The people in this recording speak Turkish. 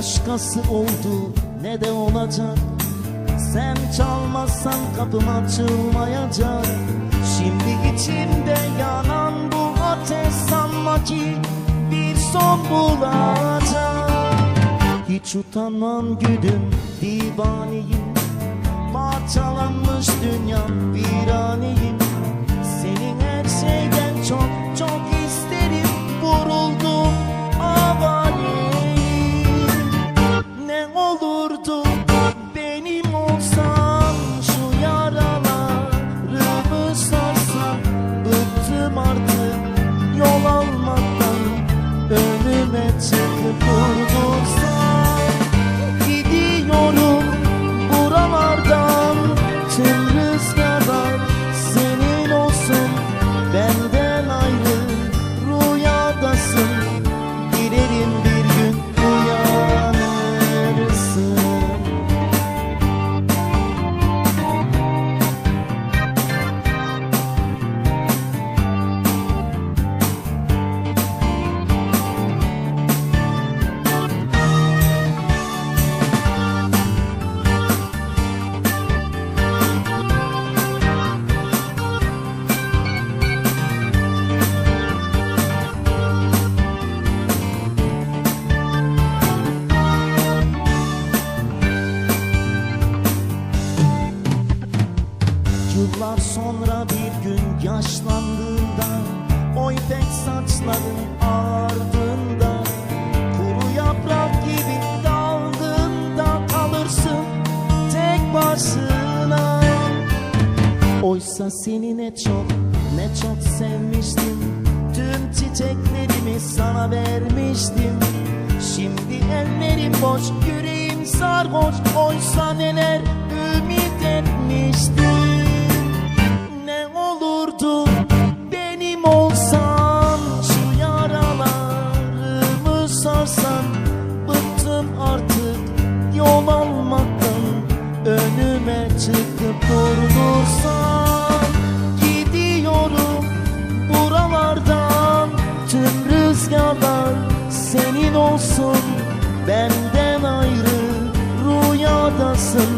nasıl oldu ne de olacak? Sen çalmazsan kapım açılmayacak. Şimdi içimde yanan bu ateş sanma ki bir son bulacak. Hiç utanmam gülüm divaneyim olsan Şu yaralarımı sarsan Bıktım artık yol almaktan Önüme durdursan Yıllar sonra bir gün yaşlandığında O ipek saçların ardında Kuru yaprak gibi daldığında kalırsın tek başına. Oysa seni ne çok ne çok sevmiştim. Tüm çiçeklerimi sana vermiştim. Şimdi ellerim boş yüreğim sarhoş. Oysa neler ümit etmiştim durdursan Gidiyorum buralardan. Tüm rüzgarlar senin olsun Benden ayrı rüyadasın